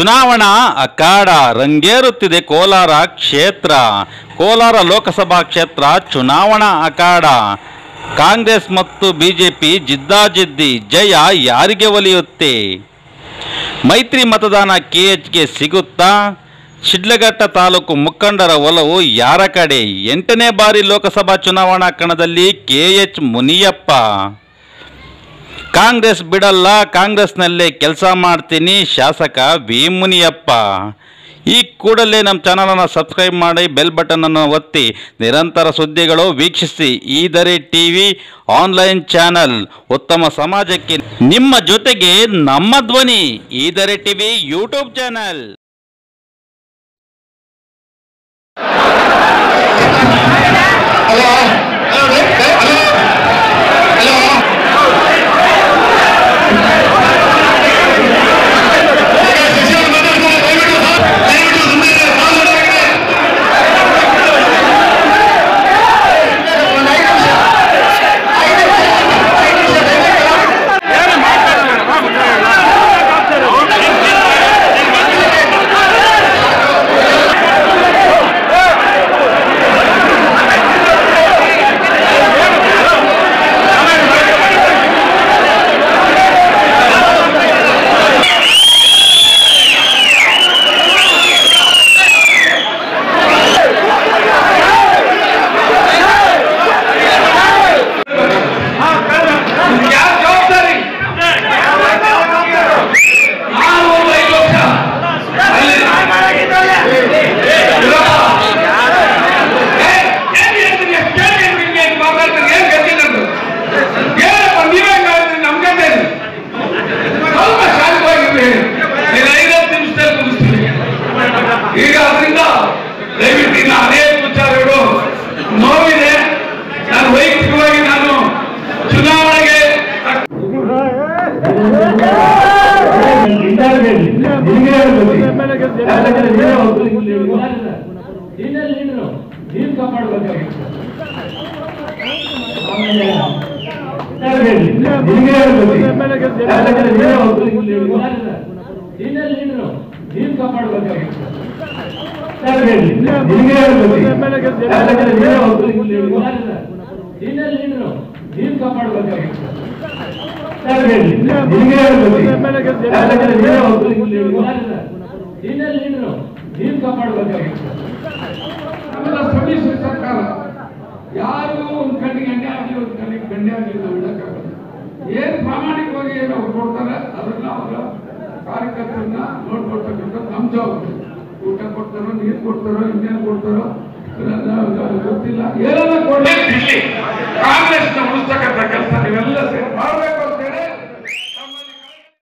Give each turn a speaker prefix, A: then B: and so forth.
A: ಚುನಾವಣಾ ಅಖಾಡ ರಂಗೇರುತ್ತಿದೆ ಕೋಲಾರ ಕ್ಷೇತ್ರ. ಕೋಲಾರ ಲೋಕಸಭಾ ಕ್ಷೇತ್ರ ಚುನಾವಣಾ ಅಖಾಡ. ಕಾಂಗ್ರೆಸ್ ಮತ್ತು ಬಿಜೆಪಿ ಜಿದ್ದಾಜಿದ್ದಿ, ಜಯ ಯಾರಿಗೆ ಒಲಿಯುತ್ತೆ? ಮೈತ್ರಿ ಮತದಾನ ಕೆಎಚ್ಗೆ ಸಿಗುತ್ತಾ? ಶಿಡ್ಲಘಟ್ಟ ತಾಲೂಕು ಮುಖಂಡರ ಒಲವು ಯಾರ ಕಡೆ? ಎಂಟನೇ ಬಾರಿ ಲೋಕಸಭಾ ಚುನಾವಣಾ ಕಣದಲ್ಲಿ ಕೆಎಚ್ ಮುನಿಯಪ್ಪ. ಕಾಂಗ್ರೆಸ್ ಬಿಡಲ್ಲ, ಕಾಂಗ್ರೆಸ್ನಲ್ಲೇ ಕೆಲಸ ಮಾಡ್ತೀನಿ, ಶಾಸಕ ವಿ. ಮುನಿಯಪ್ಪ. ಈ ಕೂಡಲೇ ನಮ್ಮ ಚಾನಲನ್ನು ಸಬ್ಸ್ಕ್ರೈಬ್ ಮಾಡಿ, ಬೆಲ್ ಬಟನನ್ನು ಒತ್ತಿ, ನಿರಂತರ ಸುದ್ದಿಗಳು ವೀಕ್ಷಿಸಿ. ಈದರೆ ಟಿವಿ ಆನ್ಲೈನ್ ಚಾನಲ್, ಉತ್ತಮ ಸಮಾಜಕ್ಕೆ ನಿಮ್ಮ ಜೊತೆಗೆ ನಮ್ಮ ಧ್ವನಿ. Eedare TV YouTube channel.
B: ನೀರು ಕಾಪಾಡಬೇಕಾಗಿತ್ತು ನೀರು ಕಾಪಾಡಬೇಕಾಗಿತ್ತು ನೀರು ನೀರು ಕಾಪಾಡಬೇಕಾಗಿತ್ತು
C: ನಮ್ಮೆಲ್ಲ ಸಮ್ಮಿಶ್ರ ಸರ್ಕಾರ ಯಾರಿಗೂ ಒಂದು ಕಣ್ಣಿಗೆ ಎಣ್ಣೆ ಆಗಲಿ ಒಂದು ಕಣ್ಣಿಗೆ ಬೆಣ್ಣೆ ಆಗಲಿ ನಾವು ಏನ್ ಪ್ರಾಮಾಣಿಕವಾಗಿ ಏನು ಅವ್ರು ಕೊಡ್ತಾರೆ ಅದನ್ನ ಅವರ ಕಾರ್ಯಕರ್ತರನ್ನ ನೋಡ್ಕೊಳ್ತಕ್ಕಂಥ ನಮ್ಮ ಜವಾಬ್ದಾರಿ. ಊಟ ಕೊಡ್ತಾರೋ ನೀರು ಕೊಡ್ತಾರೋ ಇನ್ನೇನು ಕೊಡ್ತಾರೋ ಗೊತ್ತಿಲ್ಲ. ಏನಾದ್ರೂ ಕೊಡಲಿ?